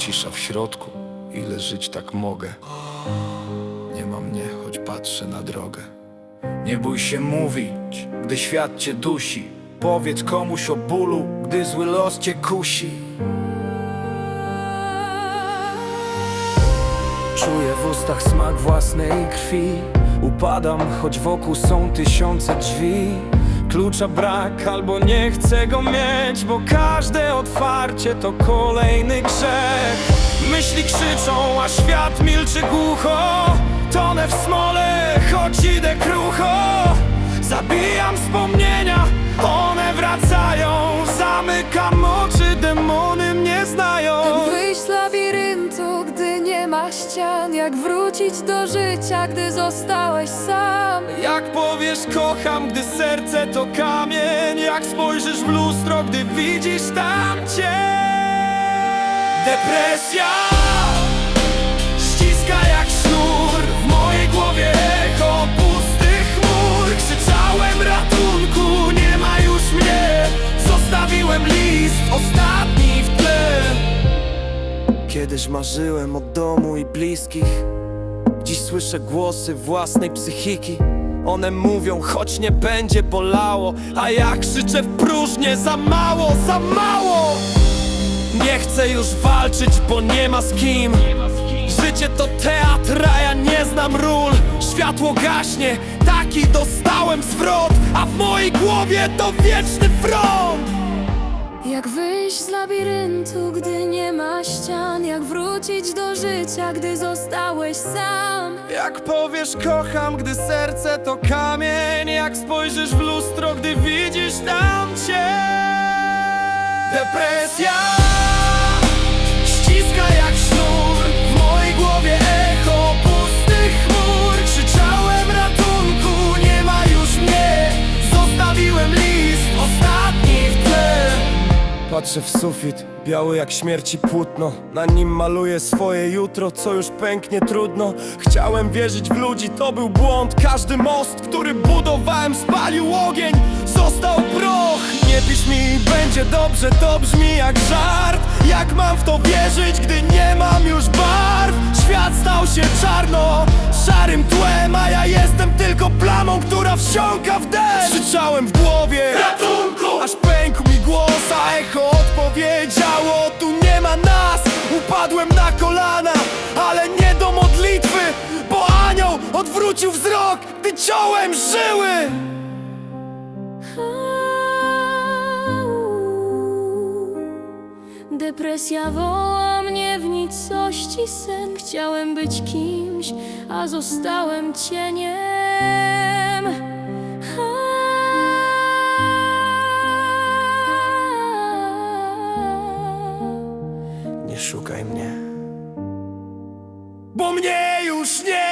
cisza w środku, ile żyć tak mogę. Nie ma mnie, choć patrzę na drogę. Nie bój się mówić, gdy świat cię dusi. Powiedz komuś o bólu, gdy zły los cię kusi. Czuję w ustach smak własnej krwi Upadam, choć wokół są tysiące drzwi Klucza brak, albo nie chcę go mieć Bo każde otwarcie to kolejny grzech Myśli krzyczą, a świat milczy głucho. Tonę w smole, choć idę krucho. Zabijam wspomnienia, one wracają. Zamykam oczy, demony mnie znają. Wyjść z labiryntu, gdy nie ma ścian. Jak wrócić do życia, gdy zostałeś sam? Jak powiesz kocham, gdy serce to kamień. Jak spojrzysz w lustro, gdy widzisz tam cię Depresja Kiedyś marzyłem o domu i bliskich. Dziś słyszę głosy własnej psychiki. One mówią, choć nie będzie bolało A ja krzyczę w próżnię, za mało, za mało! Nie chcę już walczyć, bo nie ma z kim. Życie to teatr, a ja nie znam ról. Światło gaśnie, taki dostałem zwrot A w mojej głowie to wieczny front Jak wyjść z labiryntu, gdy nie ma ścian? Jak wrócić do życia, gdy zostałeś sam? Jak powiesz kocham, gdy serce to kamień? Jak spojrzysz w lustro, gdy widzisz tam cię Depresja Patrzę w sufit, biały jak śmierci płótno. Na nim maluję swoje jutro, co już pęknie trudno. Chciałem wierzyć w ludzi, to był błąd. Każdy most, który budowałem spalił ogień. Został proch. Nie pisz mi, będzie dobrze, to brzmi jak żart. Jak mam w to wierzyć, gdy nie mam już barw? Świat stał się czarno, szarym tłem A ja jestem tylko plamą, która wsiąka w deszcz. Krzyczałem w głowie Ratunku! Aż pękł mi głos, echo odpowiedziało Tu nie ma nas, upadłem na kolana Ale nie do modlitwy, bo anioł odwrócił wzrok Gdy ciąłem żyły. Depresja woła mnie w nicości sen. Chciałem być kimś, a zostałem cieniem Bo mnie już nie